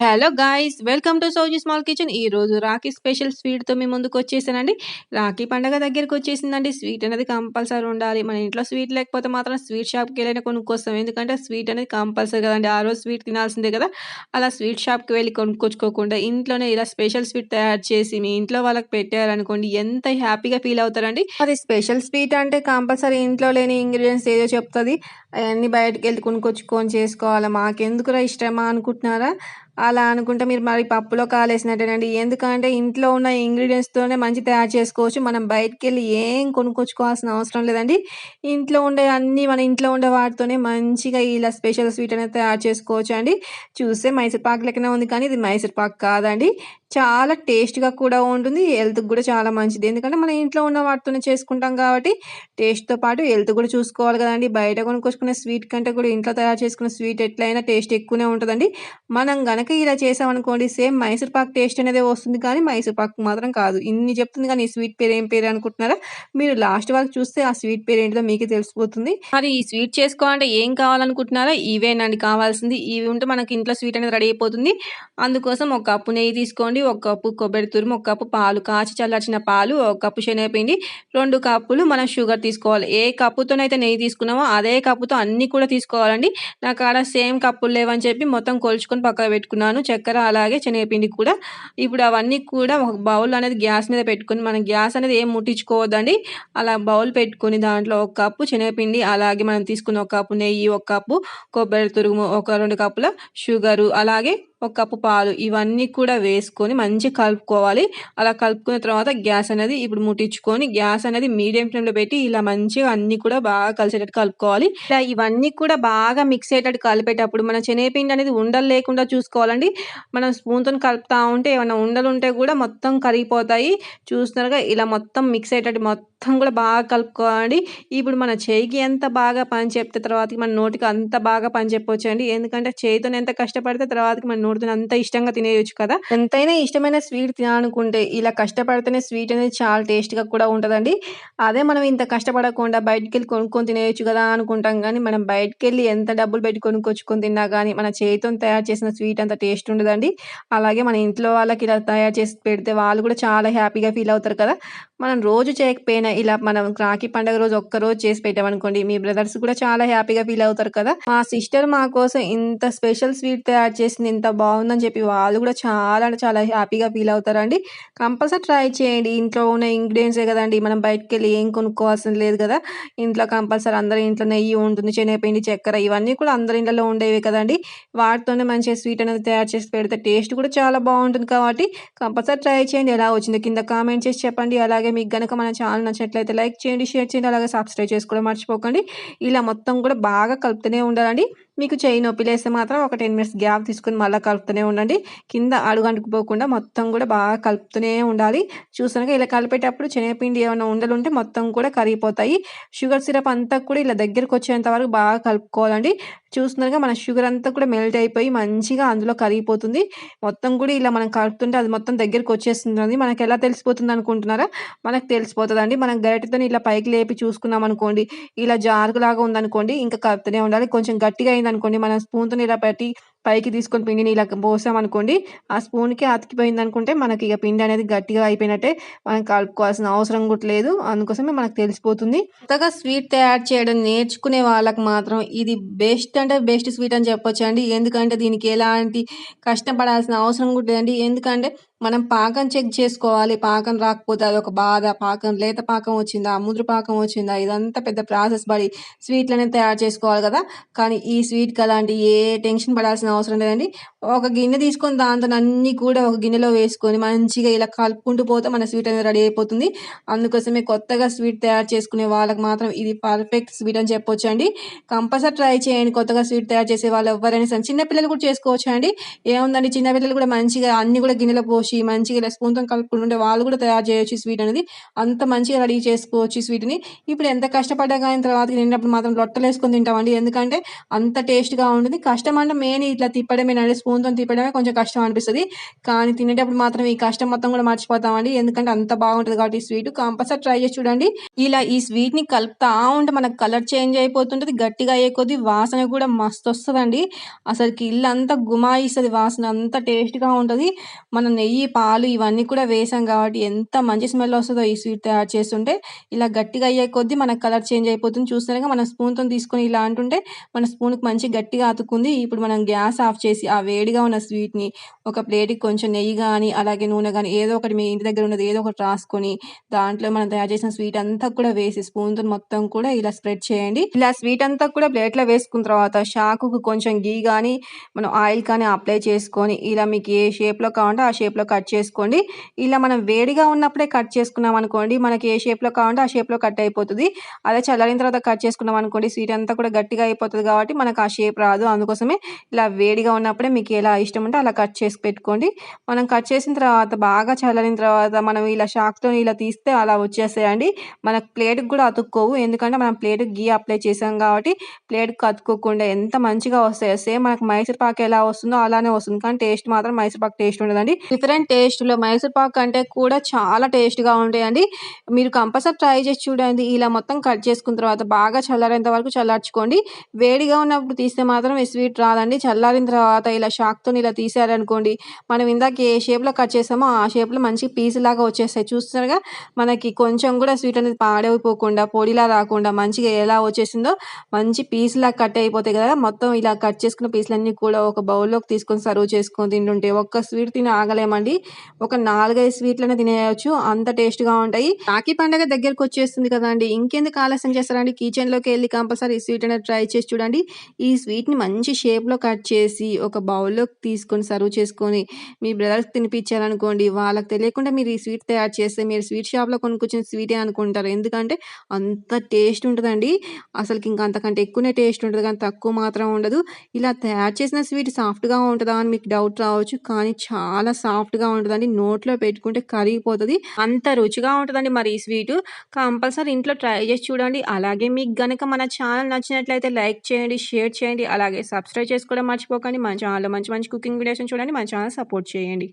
Hello guys welcome to Soji small kitchen ఈ రోజు Rakhi special స్వీట్తో మీ ముందుకు వచ్చేసానండి. రాఖీ పండగ దగ్గరికి వచ్చేసిందండి. స్వీట్ అనేది కంపల్సరీ ఉండాలి. మన ఇంట్లో స్వీట్ లేకపోతే మాత్రం స్వీట్ షాప్కి వెళ్ళినా కొనుక్కొస్తాం. ఎందుకంటే స్వీట్ అనేది కంపల్సరీ కదండి. ఆ రోజు స్వీట్ తినాల్సిందే కదా. అలా స్వీట్ షాప్కి వెళ్ళి కొనుక్కొచ్చుకోకుండా ఇంట్లోనే ఇలా స్పెషల్ స్వీట్ తయారు చేసి మీ ఇంట్లో వాళ్ళకి పెట్టారనుకోండి ఎంత హ్యాపీగా ఫీల్ అవుతారండి. అది స్పెషల్ స్వీట్ అంటే కంపల్సరీ ఇంట్లో లేని ఇంగ్రీడియంట్స్ ఏదో చెప్తుంది. అవన్నీ బయటకు వెళ్ళి కొనుక్కొచ్చుకొని చేసుకోవాలి? మాకెందుకురా ఇష్టమా అనుకుంటున్నారా? అలా అనుకుంటే మీరు మరి పప్పులో కాలేసినట్టేనండి. ఎందుకంటే ఇంట్లో ఉన్న ఇంగ్రీడియంట్స్తోనే మంచి తయారు చేసుకోవచ్చు. మనం బయటికి వెళ్ళి ఏం కొనుక్కొచ్చుకోవాల్సిన అవసరం లేదండి. ఇంట్లో ఉండే అన్నీ మన ఇంట్లో ఉండే వాటితోనే మంచిగా ఇలా స్పెషల్ స్వీట్ అనేది తయారు చేసుకోవచ్చు అండి చూస్తే మైసూర్ పాక్ లెక్కనే ఉంది కానీ ఇది మైసూర్ పాక్ కాదండి. చాలా టేస్ట్గా కూడా ఉంటుంది. హెల్త్కి కూడా చాలా మంచిది. ఎందుకంటే మన ఇంట్లో ఉన్న వాటితోనే చేసుకుంటాం కాబట్టి టేస్ట్తో పాటు హెల్త్ కూడా చూసుకోవాలి కదండి. బయట కొనుక్కొచ్చుకునే స్వీట్ కంటే కూడా ఇంట్లో తయారు చేసుకునే స్వీట్ ఎట్లయినా టేస్ట్ ఎక్కువనే ఉంటుందండి. మనం గనక ఇలా చేసామనుకోండి సేమ్ మైసూర్ పాక్ టేస్ట్ అనేది వస్తుంది కానీ మైసూర్ పాక్ మాత్రం కాదు. ఇన్ని చెప్తుంది కానీ ఈ స్వీట్ పేరు ఏం పేరు అనుకుంటున్నారా? మీరు లాస్ట్ వరకు చూస్తే ఆ స్వీట్ పేరు ఏంటో మీకే తెలిసిపోతుంది. మరి ఈ స్వీట్ చేసుకోవాలంటే ఏం కావాలనుకుంటున్నారా? ఇవేనండి కావాల్సింది. ఇవి ఉంటే మనకి ఇంట్లో స్వీట్ అనేది రెడీ అయిపోతుంది. అందుకోసం ఒక కప్పు నెయ్యి తీసుకోండి. ఒక కప్పు కొబ్బరి తురుము ఒక కప్పు పాలు. కాచి చల్లార్చిన పాలు ఒక కప్పు శనగపిండి రెండు కప్పులు మనం షుగర్ తీసుకోవాలి. ఏ కప్పుతోనైతే నెయ్యి తీసుకున్నామో అదే కప్పుతో అన్ని కూడా తీసుకోవాలండి. నాకు ఆడ సేమ్ కప్పులు లేవని చెప్పి మొత్తం కొలుచుకొని పక్కన పెట్టుకున్నాను. చక్కెర అలాగే శనగపిండి కూడా. ఇప్పుడు అవన్నీ కూడా ఒక బౌల్ అనేది గ్యాస్ మీద పెట్టుకొని మనం గ్యాస్ అనేది ఏం ముట్టించుకోవద్దండి. అలా బౌల్ పెట్టుకొని దాంట్లో ఒక కప్పు శనగపిండి అలాగే మనం తీసుకున్న ఒక కప్పు నెయ్యి ఒక కప్పు కొబ్బరి తురుము ఒక రెండు కప్పుల షుగరు అలాగే ఒక కప్పు పాలు ఇవన్నీ కూడా వేసుకొని మంచిగా కలుపుకోవాలి. అలా కలుపుకున్న తర్వాత గ్యాస్ అనేది ఇప్పుడు ముట్టించుకొని గ్యాస్ అనేది మీడియం ఫ్లేమ్లో పెట్టి ఇలా మంచిగా అన్ని కూడా బాగా కలిసేటట్టు కలుపుకోవాలి. ఇలా ఇవన్నీ కూడా బాగా మిక్స్ అయ్యేటట్టు కలిపేటప్పుడు మన శనగపిండి అనేది ఉండలు లేకుండా చూసుకోవాలండి. మనం స్పూన్తో కలుపుతా ఉంటే ఏమైనా ఉండలు ఉంటే కూడా మొత్తం కరిగిపోతాయి. చూస్తున్నారుగా ఇలా మొత్తం మిక్స్ అయ్యేటట్టు మొత్తం కూడా బాగా కలుపుకోవాలి ఇప్పుడు మన చేయికి ఎంత బాగా పని చెప్తే తర్వాత మన నోటికి అంత బాగా పని చెప్పవచ్చు అండి ఎందుకంటే చేయితో ఎంత కష్టపడితే తర్వాత మన నోటితో అంత ఇష్టంగా తినేయచ్చు కదా. ఎంతైనా ఇష్టమైన స్వీట్ తినాలనుకుంటే ఇలా కష్టపడితేనే స్వీట్ అనేది చాలా టేస్ట్గా కూడా ఉంటుందండి. అదే మనం ఇంత కష్టపడకుండా బయటికి వెళ్ళి కొనుక్కొని తినేయచ్చు కదా అనుకుంటాం కానీ మనం బయటికి వెళ్ళి ఎంత డబ్బులు పెట్టి కొనుక్కొచ్చుకొని తిన్నా కానీ మన చేతితో తయారు చేసిన స్వీట్ అంత టేస్ట్ ఉండదండి. అలాగే మన ఇంట్లో వాళ్ళకి ఇలా తయారు చేసి పెడితే వాళ్ళు కూడా చాలా హ్యాపీగా ఫీల్ అవుతారు కదా. మనం రోజు చేయకపోయినా ఇలా మనం రాఖీ పండుగ రోజు ఒక్క రోజు చేసి పెట్టామనుకోండి మీ బ్రదర్స్ కూడా చాలా హ్యాపీగా ఫీల్ అవుతారు కదా. మా సిస్టర్ మా కోసం ఇంత స్పెషల్ స్వీట్ తయారు చేసింది ఇంత బాగుందని చెప్పి వాళ్ళు కూడా చాలా అంటే చాలా హ్యాపీగా ఫీల్ అవుతారండి. కంపల్సరీ ట్రై చేయండి. ఇంట్లో ఉన్న ఇంగ్రీడియంట్సే కదండి మనం బయటకు వెళ్ళి ఏం కొనుక్కోవాల్సిన లేదు కదా. ఇంట్లో కంపల్సరీ అందరి ఇంట్లో నెయ్యి ఉంటుంది శనగపిండి చక్కెర ఇవన్నీ కూడా అందరి ఇంట్లో ఉండేవి కదండి. వాటితోనే మంచిగా స్వీట్ అనేది తయారు చేసి పెడితే టేస్ట్ కూడా చాలా బాగుంటుంది కాబట్టి కంపల్సరీ ట్రై చేయండి. ఎలా వచ్చిందో కింద కామెంట్ చేసి చెప్పండి. అలాగే మీకు గనక మన ఛానల్ నచ్చినట్లయితే లైక్ చేయండి షేర్ చేయండి అలాగే సబ్స్క్రైబ్ చేసుకోవడం మర్చిపోకండి. ఇలా మొత్తం కూడా బాగా కలుపుతూనే ఉండాలండి. మీకు చేయి నొప్పి లేస్తే మాత్రం ఒక టెన్ మినిట్స్ గ్యాప్ తీసుకుని మళ్ళీ కలుపుతూనే ఉండండి. కింద అడుగు అంటుకుపోకుండా మొత్తం కూడా బాగా కలుపుతూనే ఉండాలి. చూసానుగా ఇలా కలిపేటప్పుడు శనగపిండి ఏమైనా ఉండలు ఉంటే మొత్తం కూడా కరిగిపోతాయి. షుగర్ సిరప్ అంతా కూడా ఇలా దగ్గరకు వచ్చేంత వరకు బాగా కలుపుకోవాలండి. చూస్తున్నారుగా మన షుగర్ అంతా కూడా మెల్ట్ అయిపోయి మంచిగా అందులో కరిగిపోతుంది. మొత్తం కూడా ఇలా మనం కలుపుతుంటే అది మొత్తం దగ్గరికి వచ్చేస్తుంది మనకి ఎలా తెలిసిపోతుంది అనుకుంటున్నారా? మనకు తెలిసిపోతుందండి. మనం గరిటతో ఇలా పైకి లేపి చూసుకున్నాం అనుకోండి ఇలా జారులాగా ఉందనుకోండి ఇంకా కలుపుతూనే ఉండాలి. కొంచెం గట్టిగా అనుకోండి మనం స్పూన్తో ఇలా పెట్టి పైకి తీసుకొని పిండిని ఇలా పోసామనుకోండి ఆ స్పూన్కి అతికిపోయింది అనుకుంటే మనకి ఇక పిండి అనేది గట్టిగా అయిపోయినట్టే మనం కలుపుకోవాల్సిన అవసరం కూడా లేదు. అందుకోసమే మనకు తెలిసిపోతుంది. కొత్తగా స్వీట్ తయారు చేయడం నేర్చుకునే వాళ్ళకి మాత్రం ఇది బెస్ట్ అంటే బెస్ట్ స్వీట్ అని చెప్పొచ్చు అండి ఎందుకంటే దీనికి ఎలాంటి కష్టపడాల్సిన అవసరం కూడా లేదండి. ఎందుకంటే మనం పాకం చెక్ చేసుకోవాలి. పాకం రాకపోతే అది ఒక బాధ. పాకం లేత పాకం వచ్చిందా? ముదురు పాకం వచ్చిందా? ఇదంతా పెద్ద ప్రాసెస్ పడి స్వీట్లనే తయారు చేసుకోవాలి కదా. కానీ ఈ స్వీట్కి అలాంటి ఏ టెన్షన్ పడాల్సిన అవసరం లేదండి. ఒక గిన్నె తీసుకొని దాంతో అన్నీ కూడా ఒక గిన్నెలో వేసుకొని మంచిగా ఇలా కలుపుకుంటూ పోతే మన స్వీట్ అనేది రెడీ అయిపోతుంది. అందుకోసమే కొత్తగా స్వీట్ తయారు చేసుకునే వాళ్ళకి మాత్రం ఇది పర్ఫెక్ట్ స్వీట్ అని చెప్పొచ్చు అండి కంపల్సరీ ట్రై చేయండి. కొత్తగా స్వీట్ తయారు చేసే వాళ్ళు ఎవరైనా సరే చిన్నపిల్లలు కూడా చేసుకోవచ్చు అండి ఏముందండి చిన్నపిల్లలు కూడా మంచిగా అన్ని కూడా గిన్నెలో పోసి చేసుకోవచ్చు మంచిగా ఇలా స్పూన్‌తో కలుపుకుంటుంటే వాళ్ళు కూడా తయారు చేయొచ్చు స్వీట్ అనేది. అంత మంచిగా రెడీ చేసుకోవచ్చు స్వీట్‌ని. ఇప్పుడు ఎంత కష్టపడ్డా కానీ తర్వాత తినేటప్పుడు మాత్రం లొట్టలేసుకొని తింటామండి. ఎందుకంటే అంత టేస్ట్‌గా ఉంటుంది. కష్టం అంటే మెయిన్ ఇట్లా తిప్పడమే అంటే స్పూన్తో తిప్పడమే కొంచెం కష్టం అనిపిస్తుంది కానీ తినేటప్పుడు మాత్రం ఈ కష్టం మొత్తం కూడా మర్చిపోతామండి. ఎందుకంటే అంత బాగుంటుంది కాబట్టి ఈ కంపల్సరీ ట్రై చేసి చూడండి. ఇలా ఈ స్వీట్‌ని కలుపుతా ఉంటే మనకు కలర్ చేంజ్ అయిపోతుంటది. గట్టిగా అయ్యే కొద్ది వాసన కూడా మస్తు వస్తుందండి అసలుకి ఇల్లు అంతా గుమాయిస్తుంది వాసన. అంత టేస్ట్‌గా ఉంటుంది మనం నెయ్యి, పాలు ఇవన్నీ కూడా వేసాం కాబట్టి ఎంత మంచి స్మెల్ వస్తుందో ఈ స్వీట్ తయారు చేస్తుంటే. ఇలా గట్టిగా అయ్యే కొద్దీ మనకు కలర్ చేంజ్ అయిపోతుంది. చూస్తున్నారుగా మనం స్పూన్తో తీసుకొని ఇలా అంటుంటే మన స్పూన్‌కి మంచి గట్టిగా అతుకుంది ఇప్పుడు మనం గ్యాస్ ఆఫ్ చేసి ఆ వేడిగా ఉన్న స్వీట్‌ని ఒక ప్లేట్‌కి కొంచెం నెయ్యి కానీ అలాగే నూనె కానీ ఏదో ఒకటి మీ ఇంటి దగ్గర ఉన్నది ఏదో ఒకటి రాసుకొని దాంట్లో మనం తయారు చేసిన స్వీట్ అంతా కూడా వేసి స్పూన్తో మొత్తం కూడా ఇలా స్ప్రెడ్ చేయండి. ఇలా స్వీట్ అంతా కూడా ప్లేట్‌లో వేసుకున్న తర్వాత చాకుకు కొంచెం గీ కానీ మనం ఆయిల్ కానీ అప్లై చేసుకొని ఇలా మీకు ఏ షేప్‌లో కావాలంటే ఆ షేప్‌లో కట్ చేసుకోండి. ఇలా మనం వేడిగా ఉన్నప్పుడే కట్ చేసుకున్నాం అనుకోండి మనకి ఏ షేప్‌లో కావాలంటే ఆ షేప్‌లో కట్ అయిపోతుంది అదే చల్లారిన తర్వాత కట్ చేసుకున్నాం అనుకోండి స్వీట్ అంతా కూడా గట్టిగా అయిపోతుంది కాబట్టి మనకు ఆ షేప్ రాదు. అందుకోసమే ఇలా వేడిగా ఉన్నప్పుడే మీకు ఎలా ఇష్టం ఉంటే అలా కట్ చేసి పెట్టుకోండి. మనం కట్ చేసిన తర్వాత బాగా చల్లారిన తర్వాత మనం ఇలా షాక్తో ఇలా తీస్తే అలా వచ్చేస్తాయండి. మన ప్లేట్‌కి కూడా అతుక్కోవు. ఎందుకంటే మనం ప్లేట్‌కి గీ అప్లై చేసాం కాబట్టి ప్లేట్‌కి అతుక్కోకుండా ఎంత మంచిగా వస్తాయో సేమ్ మనకు మైసూర్ పాక్ ఎలా వస్తుందో అలానే వస్తుంది. కానీ టేస్ట్ మాత్రం మైసూర్ పాక్ టేస్ట్ ఉండదండి. డిఫరెంట్ టేస్ట్‌లో మైసూర్ పాక్ అంటే కూడా చాలా టేస్ట్‌గా ఉంటాయండి. మీరు కంపల్సరీ ట్రై చేసి చూడండి. ఇలా మొత్తం కట్ చేసుకున్న తర్వాత బాగా చల్లారేంత వరకు చల్లార్చుకోండి. వేడిగా ఉన్నప్పుడు తీస్తే మాత్రం స్వీట్ రాదండి. చల్లారిన తర్వాత ఇలా షాక్తో ఇలా తీసారనుకోండి మనం ఇందాక ఏ షేప్‌లో కట్ చేసామో ఆ షేప్‌లో మంచి పీస్ లాగా వచ్చేస్తాయి. చూస్తున్నారుగా మనకి కొంచెం కూడా స్వీట్ అనేది పాడైపోకుండా పొడిలా రాకుండా మంచిగా ఎలా వచ్చేసిందో మంచి పీస్‌లాగా కట్ అయిపోతాయి కదా! మొత్తం ఇలా కట్ చేసుకున్న పీసులన్నీ కూడా ఒక బౌల్‌లోకి తీసుకొని సర్వ్ చేసుకొని తింటుంటే ఒక్క స్వీట్ తిని ఆగలేమండి. ఒక 4, 5 తినేయచ్చు తినేయొచ్చు. అంత టేస్ట్‌గా ఉంటాయి. రాఖీ పండగ దగ్గరకొచ్చేస్తుంది కదండి ఇంకెందుకు ఆలస్యం చేస్తారండి కిచెన్‌లోకి వెళ్ళి కంపల్సరీ ఈ స్వీట్ అనేది ట్రై చేసి చూడండి. ఈ స్వీట్‌ని మంచి షేప్‌లో కట్ చేసి ఒక బౌల్‌లోకి తీసుకొని సర్వ్ చేసుకొని మీ బ్రదర్స్‌కి తినిపించారనుకోండి వాళ్ళకి తెలియకుండా మీరు ఈ స్వీట్ తయారు చేస్తే మీరు స్వీట్ షాప్‌లో కొనుక్కొచ్చిన స్వీటే అనుకుంటారు. ఎందుకంటే అంత టేస్ట్ ఉంటుందండి అసలు ఇంకా అంతకంటే ఎక్కువనే టేస్ట్ ఉంటుంది కానీ తక్కువ మాత్రం ఉండదు. ఇలా తయారు చేసిన స్వీట్ సాఫ్ట్‌గా ఉంటుందా అని మీకు డౌట్ రావచ్చు. కానీ చాలా సాఫ్ట్‌గా ఉంటుందండి నోట్లో పెట్టుకుంటే కరిగిపోతుంది అంత రుచిగా ఉంటుందండి మరి ఈ స్వీటు. కంపల్సరీ ఇంట్లో ట్రై చేసి చూడండి. అలాగే మీకు గనక మన ఛానల్ నచ్చినట్లయితే లైక్ చేయండి, షేర్ చేయండి. అలాగే సబ్స్క్రైబ్ చేసుకోవడం మర్చిపోకండి. మన ఛానల్‌లో మంచి మంచి కుకింగ్ వీడియోస్ చూడండి. మన ఛానల్ సపోర్ట్ చేయండి.